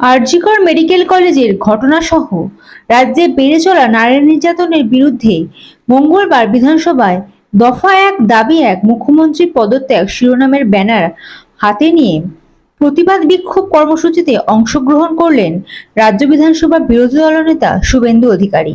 RG Kar medical কলেজের ঘটনাসহ রাজ্যে বেড়ে চলা নারী নির্যাতনের বিরুদ্ধে মঙ্গলবার বিধানসভায় দফা এক, দাবি এক মুখ্যমন্ত্রী পদত্যাগ শিরোনামের ব্যানার হাতে নিয়ে প্রতিবাদ বিক্ষোভ কর্মসূচিতে অংশগ্রহণ করলেন রাজ্য বিধানসভার বিরোধী দলনেতা শুভেন্দু অধিকারী।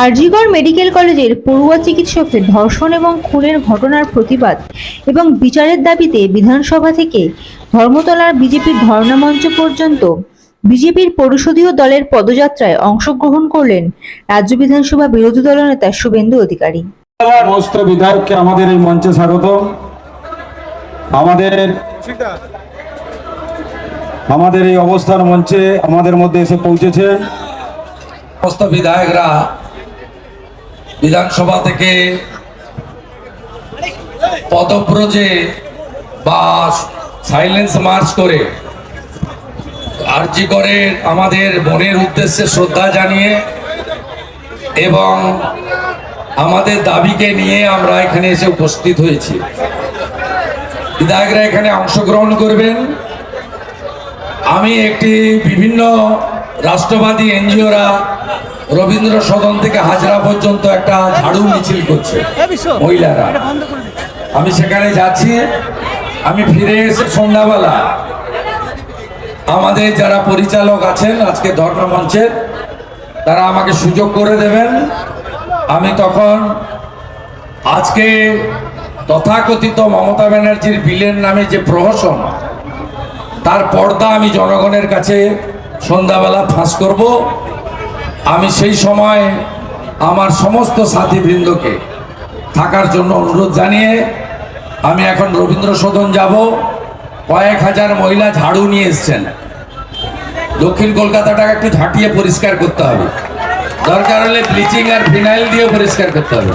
আরজিগড় মেডিকেল কলেজের পড়ুয়া চিকিৎসকের ধর্ষণ এবং খুনের ঘটনার প্রতিবাদ এবং বিচারের দাবিতে বিধানসভা থেকে ধর্মতলার বিজেপির ধর্ণা মঞ্চ পর্যন্ত বিজেপির পরিষদীয় দলের পদযাত্রায় অংশগ্রহণ করলেন রাজ্য বিধানসভা বিরোধী দলনেতা শুভেন্দু অধিকারী। সমস্ত বিধায়ককে আমাদের এই মঞ্চে স্বাগত। আমাদের আমাদের এই অবস্থান মঞ্চে আমাদের মধ্যে এসে পৌঁছেছে। সমস্ত বিধায়করা বিধানসভা থেকে পদপ্রজে বা সাইলেন্স মার্চ করে আরজি করে আমাদের বোনের উদ্দেশ্যে শ্রদ্ধা জানিয়ে এবং আমাদের দাবিকে নিয়ে আমরা এখানে এসে উপস্থিত হয়েছি। বিধায়করা এখানে অংশগ্রহণ করবেন। আমি একটি বিভিন্ন রাষ্ট্রবাদী এনজিওরা রবীন্দ্র সদন থেকে হাজরা পর্যন্ত একটা ঝাড়ু মিছিল করছে মহিলারা। আমি সেখানে যাচ্ছি আমি ফিরে এসে সন্ধ্যাবেলা আমাদের যারা পরিচালক আছেন আজকে ধর্ম ধর্মমঞ্চের তারা আমাকে সুযোগ করে দেবেন। আমি তখন আজকে তথাকথিত মমতা ব্যানার্জির বিলের নামে যে প্রহসন তার পর্দা আমি জনগণের কাছে সন্ধ্যাবেলা ফাঁস করব। আমি সেই সময় আমার সমস্ত সাথীবৃন্দকে থাকার জন্য অনুরোধ জানিয়ে আমি এখন রবীন্দ্র সদন যাব। কয়েক হাজার মহিলা ঝাড়ু নিয়ে এসছেন। দক্ষিণ কলকাতাটাকে একটু ঝাঁটিয়ে পরিষ্কার করতে হবে। দরকার হলে ব্লিচিং আর ফিনাইল দিয়ে পরিষ্কার করতে হবে।